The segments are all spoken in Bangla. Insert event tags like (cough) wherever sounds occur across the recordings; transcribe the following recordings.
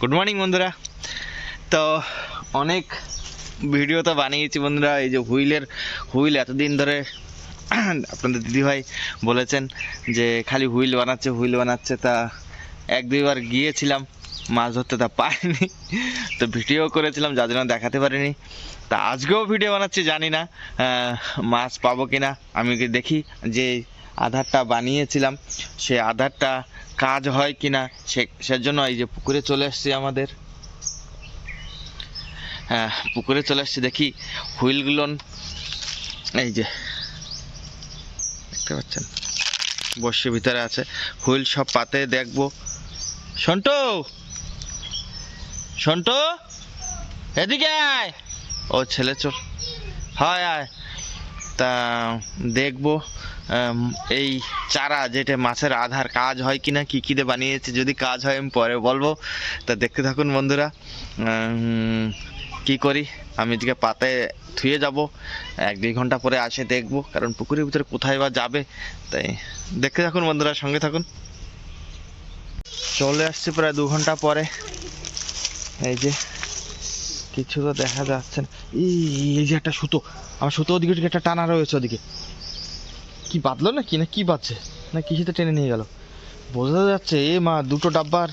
গুড মর্নিং বন্ধুরা। তো অনেক ভিডিও তো বানিয়েছি বন্ধুরা। এই যে হুইলের, হুইল এতদিন ধরে (clears throat) আপনাদের দিদিভাই বলেছেন যে খালি হুইল বানাচ্ছে হুইল বানাচ্ছে। তা এক দুইবার গিয়েছিলাম, মাছ ধরতে, তা পাইনি। তো ভিডিও করেছিলাম, যার জন্য দেখাতে পারিনি। তা আজকেও ভিডিও বানাচ্ছি, জানি না মাছ পাবো কিনা। আমি দেখি যে আধারটা বানিয়েছিলাম, সে আধারটা কাজ হয় কিনা, সে, সেজন্য এই যে পুকুরে চলে এসেছি আমাদের। হ্যাঁ পুকুরে চলে এসেছি দেখি হুইলগুলো এই যে, দেখতে পাচ্ছেন বর্ষের ভিতরে আছে, হুইল সব পাতে দেখব। সন্টু সন্টু, এদিকে আয়। ও ছেলে চোর, হয়, আয়। তা, দেখব। এই চারা যেটা মাছের আধার কাজ হয় কিনা, কি কি দিয়ে বানিয়েছে, যদি কাজ হয় আমি পরে বলব। তা দেখতে থাকুন বন্ধুরা কি করি? আমি এদিকে পাতায় ধুয়ে যাব, এক দুই ঘণ্টা পরে আসে দেখব, কারণ পুকুরের ভিতরে কোথায় বা যাবে, তাই দেখতে থাকুন বন্ধুরা, সঙ্গে থাকুন। চলে আসছি প্রায় দু ঘণ্টা পরে। এই যে, কিছু তো দেখা যাচ্ছে না। এই যে একটা সুতো, আমার সুতো ওদিকে একটা টানা রয়েছে ওদিকে। কি বাঁধলো না কি না কি বাজছে না কিসেতে টেনে নিয়ে গেল? বোঝা যাচ্ছে, এ মা, দুটো ডাব্বার,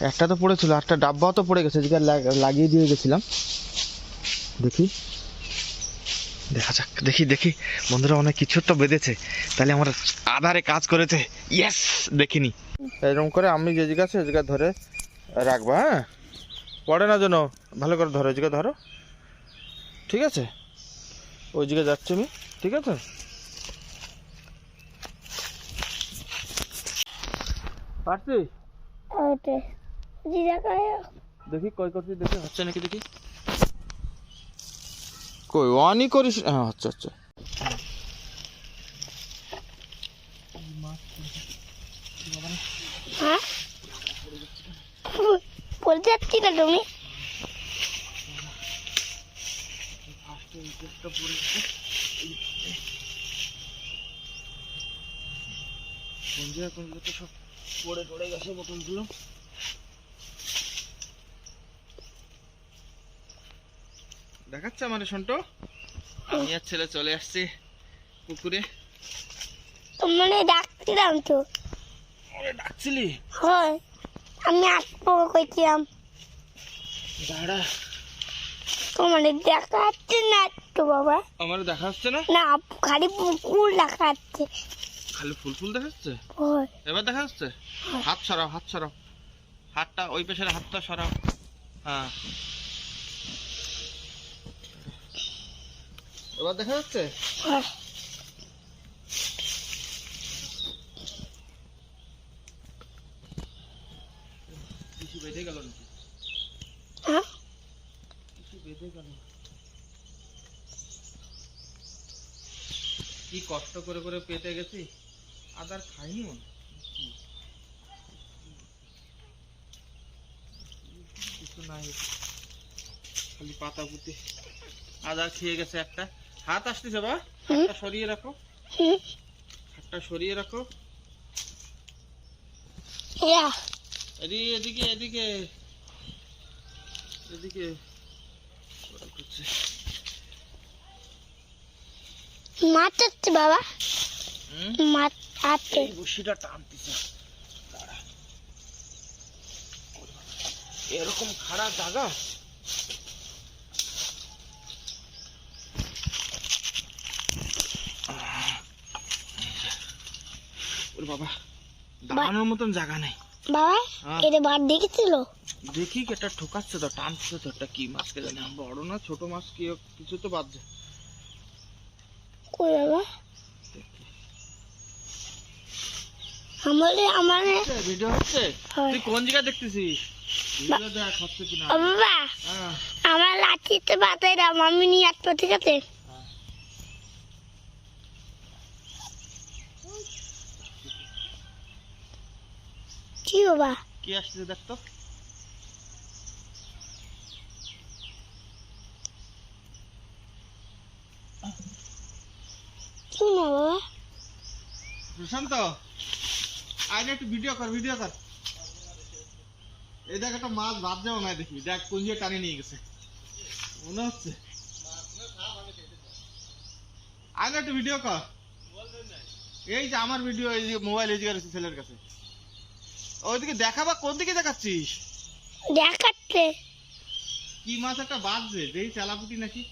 একটা তো পড়েছিল একটা ডাব্বাও তো পড়ে গেছে, যেটা লাগ- লাগিয়ে দিয়ে গেছিলাম। দেখি। দেখা যাক, দেখি দেখি। বন্ধুরা, অনেক কিছু তো বেঁধেছে। তাহলে আমার আধারে কাজ করেছে। ইয়েস দেখিনি। এরকম করে আমি যে আছে সে জায়গা ধরে রাখব হ্যাঁ? পড়ে না যেন, ভালো করে ধরো জায়গা ধরো। ঠিক আছে? ওই জায়গায় যাচ্ছি আমি। ঠিক আছে? পারছি ওতে দিদা কয় দেখি কই করছি দেখি হচ্ছে নাকি দেখি। কই অনই করিস? হ্যাঁ আচ্ছা আচ্ছা। হ্যাঁ? বলতে যাচ্ছি না তুমি? সব পড়ে টড়ে গেছে বোতলগুলো দেখাচ্ছে আমার সন্টো? আমি আর ছেলে চলে আসছি পুকুরে। তোমার ডাকছিলাম তো। ওরে ডাকছিলি? হয় আমি আসব কইছিলাম। দাঁড়া। তোমার দেখা যাচ্ছে না তো বাবা। আমার দেখা যাচ্ছে না? না খালি পুকুর দেখা যাচ্ছে খালি ফুল ফুল দেখা যাচ্ছে হয় এবার দেখা যাচ্ছে হাত সরাও হাত সরাও। হাতটা ওই পেছনে হাতটা সরাও। হ্যাঁ। এবার দেখা যাচ্ছে? কিছু বেঁধে গেল নাকি? হ্যাঁ। কিছু বেঁধে গেল। কি কষ্ট করে করে পেতে গেছি? আদার খাইনি মনে। কিছু নাই। খালি পাতা পুঁতে আদা খেয়ে গেছে একটা। হাত আসতেছে বা। হাতটা সরিয়ে রাখো। হাতটা সরিয়ে রাখো। এদিকে এদিকে। এদিকে। মাছ বাবা। মাছ আছে বসিটা টানতেছে। দাঁড়া। এরকম খারাপ জায়গা? ওরে বাবা দাঁড়ানোর মতন জায়গা নেই। বাবা হ্যাঁ। এটা বার দেখেছিল দেখি কি একটা ঠোকাচ্ছে তো টানছে তো একটা কি মাছ কে জানি বড় না ছোট মাছ কি কিছু তো বাজছে কই বাবা? আমার আমার ভিডিও হচ্ছে? তুই কোন জায়গায় দেখতেছিস? বাবা! হ্যাঁ। আমার লাঠিতে বাতাই দাম আমি নিয়ে আসব ঠিক আছে? কি বাবা? কি আসছে দেখ তো। কি না বাবা? প্রশান্ত? একটু ভিডিও কর ভিডিও কর। এই দেখ একটা মাছ ভাত যাও না দেখি। দেখ টানে নিয়ে গেছে। মনে হচ্ছে। একটু ভিডিও কর। এই যে আমার ভিডিও এই যে মোবাইল এই যে ছেলের কাছে। ওইদিকে দেখাবা কোন দিকে দেখাচ্ছিস? দেখাচ্ছে। কি মাছ একটা বাজছে? যেই চালাপুটি নাকি?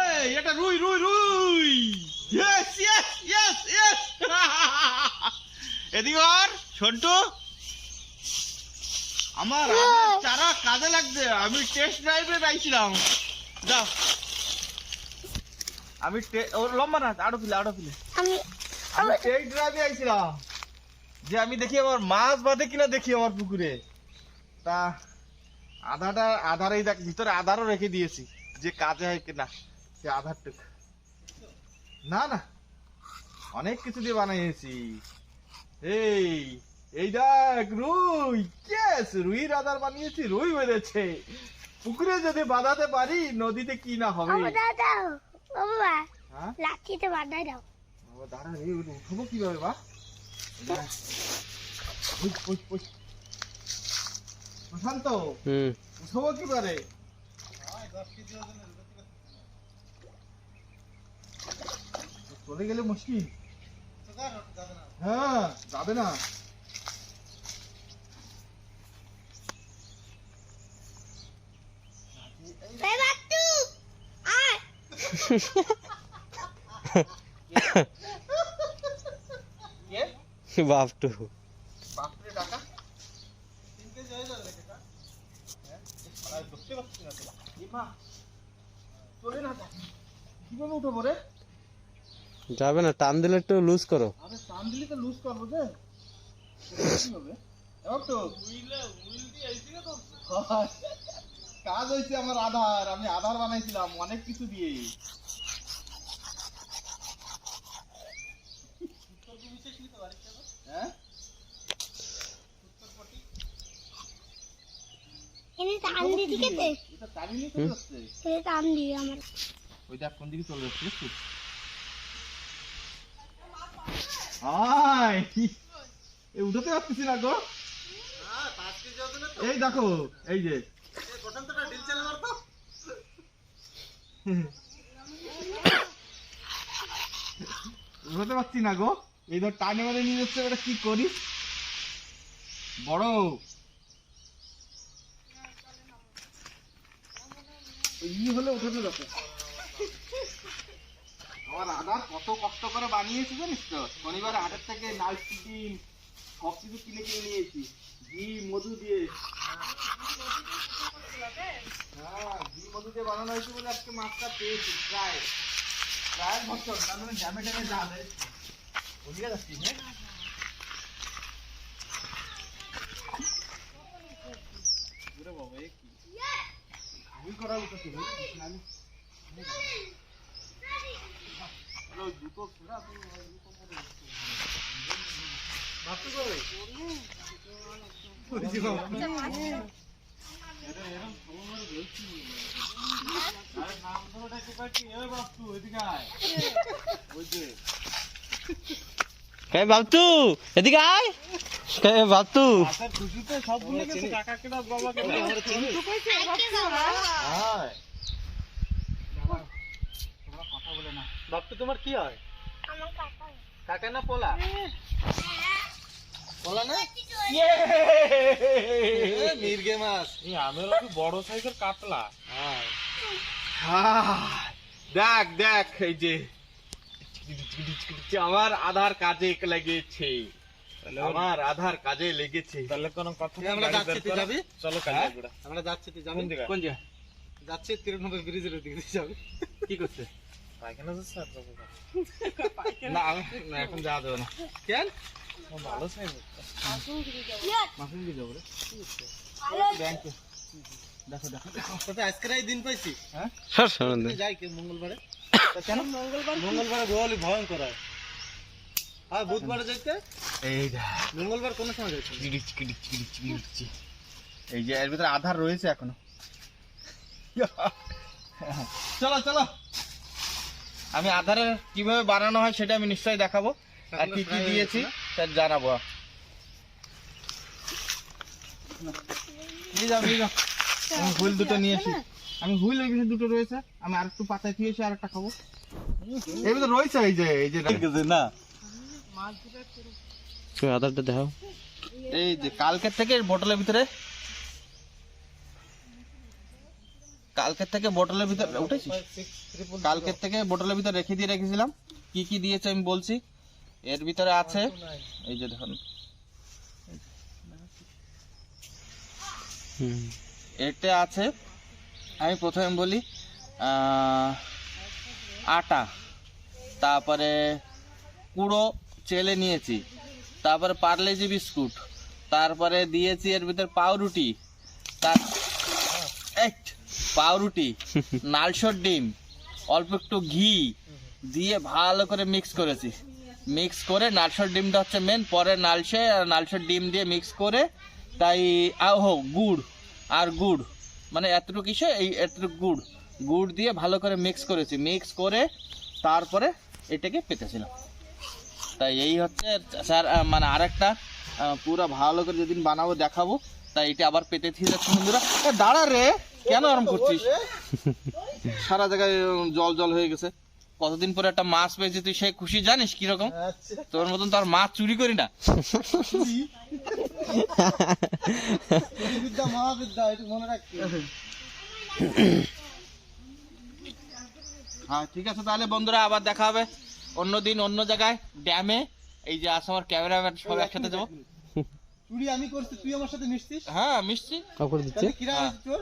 এই এটা রুই রুই রুই। ইয়েস ইয়েস ইয়েস ইয়েস এদিকে আর সন্টু আমার চারা কাজে লাগছে আমি টেস্ট ড্রাইভে যাইছিলাম। যাও আমি লম্বা না আরও ফিলে আরও ফিলে আমি আমি টেস্ট ড্রাইভে আইছিলাম যে আমি দেখি আমার মাছ বাঁধে কিনা দেখি আমার পুকুরে। তা আধাটা আধার এই দেখ ভিতরে আধারও রেখে দিয়েছি যে কাজে হয় কিনা সে আধারটুক। না না। অনেক কিছু দিয়ে বানিয়েছি। এই এই দেখ রুই। কেস রুইর আধার বানিয়েছি রুই বেড়েছে পুকুরে যদি বাঁধাতে পারি নদীতে কি না হবে? হ্যাঁ? লাঠিতে বাঁধাই দাও। দাঁড়া রে কীভাবে বা। প্রশান্ত কীভাবে? চলে গেলে মুশকিল। হ্যাঁ যাবে না। বাপটু। বাপরে টাকা তিন কেজি যাবে টাকা হ্যাঁ আর ধরতে পারছি না তো। এ চলে না কীভাবে উঠবো রে? যাবে না টান দিলে একটু লুজ করো। আরে টান দিলে তো লুজ করব যে। কি হবে এবার তো কাজ হয়েছে আমার আধার আমি আধার বানাইছিলাম অনেক কিছু দিয়ে। হ্যাঁ? টান আমার। ওই দেখ কোন দিকে চলে যাচ্ছে হাই এই উঠাতে পারতেছি না গো। এই দেখো, এই যে। উঠাতে পারছি না গো। এই ধর টানে মানে নিয়ে যাচ্ছে ওটা কি করিস? বড়। ই হলে উঠাতে যাচ্ছে আমার আধার কত কষ্ট করে বানিয়েছি জানিস তো? শনিবারে হাটের থেকে নাইট ডিম সব কিছু কিনে কিনে নিয়েছি। ঘি, মধু দিয়ে। হ্যাঁ ঘি, মধু দিয়ে বানানো হয়েছে বলে আজকে মাছটা পেয়েছি, প্রায়। প্রায় বছর, তার মানে ড্যামে ড্যামে জাল বুঝে যাচ্ছি হ্যাঁ? বাবা করা না আমি কে বাপটু এদিকে আয়। কে খুশিতে সব ভুলে গেছে, কাকাকে বাবাকে না। আয়। দাঁড়াও, তোমরা কথা বাপটু তোমার কি হয়? আমার কাকা কাকা না পোলা? পোলা না? মির্গে মাছ। বড় সাইজের কাতলা। দেখ দেখ এই যে আমার আধার কাজে লেগেছে। আমার আধার কাজে লেগেছে। তাহলে কোনো কথা আমরা যাচ্ছি, তুই যাবি? চলো হ্যাঁ? আমরা যাচ্ছি তুই যাবি? কোন দিকে? কোন জায়গা যাচ্ছি তিরানব্বই ব্রিজের দিকে যাবি? কি করছে? পায়খানা যাচ্ছে আর যাব না। না আমি না, এখন যাওয়া যাবে না। কেন? ভালো সাইজ মাসুম কি যাব রে? ব্যাংকে দেখো দেখো। দিন পাইছি হ্যাঁ? যাই কে মঙ্গলবারে। (coughs) কেন? মঙ্গলবার মঙ্গলবারে গোয়ালি ভয়ঙ্কর হয়। আর বুধবারে যাইতে? এই মঙ্গলবার কোন সময় যাইতে এই যে এর ভিতরে আধার রয়েছে এখনও। চলো চলো। আমি আধারে কীভাবে বানানো হয় সেটা আমি নিশ্চয়ই দেখাবো আর কি কি দিয়েছি তা জানাব। আমি হুইল দুটো নিয়ে আসি আমি হুইল ওই পিছনে দুটো রয়েছে। আমি আর একটু পাতায় দিয়ে এসে আর একটা খাব। এর ভিতরে রয়েছে এই যে এই যে না। আদারটা দেখাও। এই যে কালকের থেকে বোতলের ভিতরে কালকের থেকে বোতলের ভিতরে উঠেছিস? কালকের থেকে বোতলের ভিতরে রেখে দিয়ে রেখেছিলাম। কি কি দিয়েছে আমি বলছি। এর ভিতরে আছে এই যে দেখুন। এটা আছে আমি প্রথমে বলি আটা। তারপরে কুড়ো চেলে নিয়েছি। তারপরে পার্লেজি বিস্কুট। তারপরে দিয়েছি এর ভিতর পাউরুটি। তার এই, পাউরুটি, নালসর ডিম, অল্প একটু ঘি দিয়ে ভালো করে মিক্স করেছি। মিক্স করে নালসর ডিমটা হচ্ছে মেন পরে নালসে নালসর ডিম দিয়ে মিক্স করে তাই, আহো গুড়, আর গুড় মানে এতটুকু কিসে? এই এতটুকু গুড়। গুড় দিয়ে ভালো করে মিক্স করেছি। মিক্স করে তারপরে এটাকে পেতেছিলাম। তাই এই হচ্ছে, স্যার মানে আরেকটা পুরো ভালো করে যেদিন বানাবো দেখাবো, তাই এটা আবার পেতে থেকে যাচ্ছে বন্ধুরা দাঁড়া রে! কেন আরাম করছিস? সারা জায়গায় জল জল হয়ে গেছে। কতদিন পরে একটা মাছ পেয়েছি তুই সে খুশি জানিস কীরকম? তোর মতন তো আর মাছ চুরি করি না। মনে হ্যাঁ ঠিক আছে তাহলে বন্ধুরা আবার দেখা হবে অন্য দিন অন্য জায়গায় ড্যামে। এই যে আস আমার ক্যামেরাম্যান সব একসাথে যাব। চুরি আমি করছি তুই আমার সাথে মিশছিস? হ্যাঁ মিশছি। তোর?